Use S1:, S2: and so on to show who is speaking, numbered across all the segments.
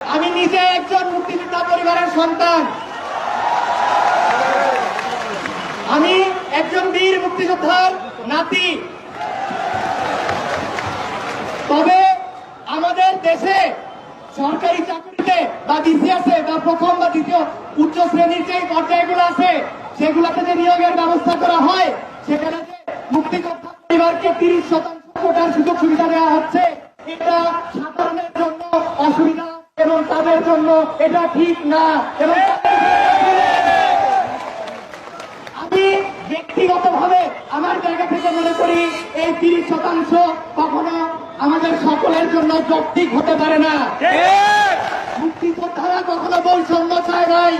S1: আমি নিজে একজন মুক্তিযোদ্ধা পরিবারের সন্তান। আমি একজন বীর মুক্তিযোদ্ধার নাতি। তবে আমাদের দেশে সরকারি চাকরিতে বা বিসিএসে বা প্রথম বা দ্বিতীয় উচ্চ শ্রেণির যে পর্যায়গুলো আছে, সেগুলোতে যে নিয়োগের ব্যবস্থা করা হয়, সেখানে যে মুক্তিযোদ্ধা পরিবারকে তিরিশ শতাংশ কোটার সুযোগ সুবিধা দেওয়া হচ্ছে, এটা সাধারণের জন্য অসুবিধা তাদের জন্য এটা ঠিক না। আমি ব্যক্তিগতভাবে আমার জায়গা থেকে মনে করি এই তিরিশ শতাংশ কখনো আমাদের সকলের জন্য যৌক্তিক হতে পারে না। মুক্তিযোদ্ধারা কখনো বৈষম্য চায় নাই।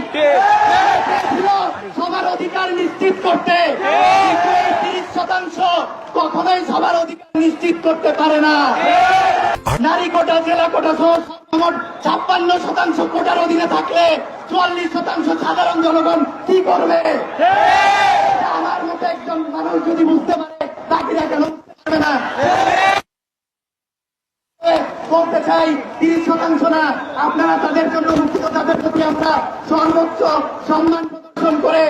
S1: সবার অধিকার নিশ্চিত করতে। তিরিশ শতাংশ কখনোই সবার অধিকার নিশ্চিত করতে পারে না। নারী কোটা, জেলা কোটা ছাপ্পান্ন শতাংশ কোটার অধীনে থাকলে চুয়াল্লিশ শতাংশ সাধারণ জনগণ কি করবে? আমার মতো একজন মানুষ যদি বুঝতে পারে বাকিরা কেন বুঝতে না। বলতে চাই, তিরিশ শতাংশ না, আপনারা তাদের জন্য মুক্তিযোদ্ধাদের প্রতি আমরা সর্বোচ্চ সম্মান প্রদর্শন করে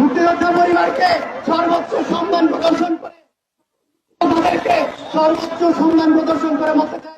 S1: মুক্তিযোদ্ধা পরিবারকে সর্বোচ্চ সম্মান প্রদর্শন সর্বোচ্চ সম্মান প্রদর্শন করে চাই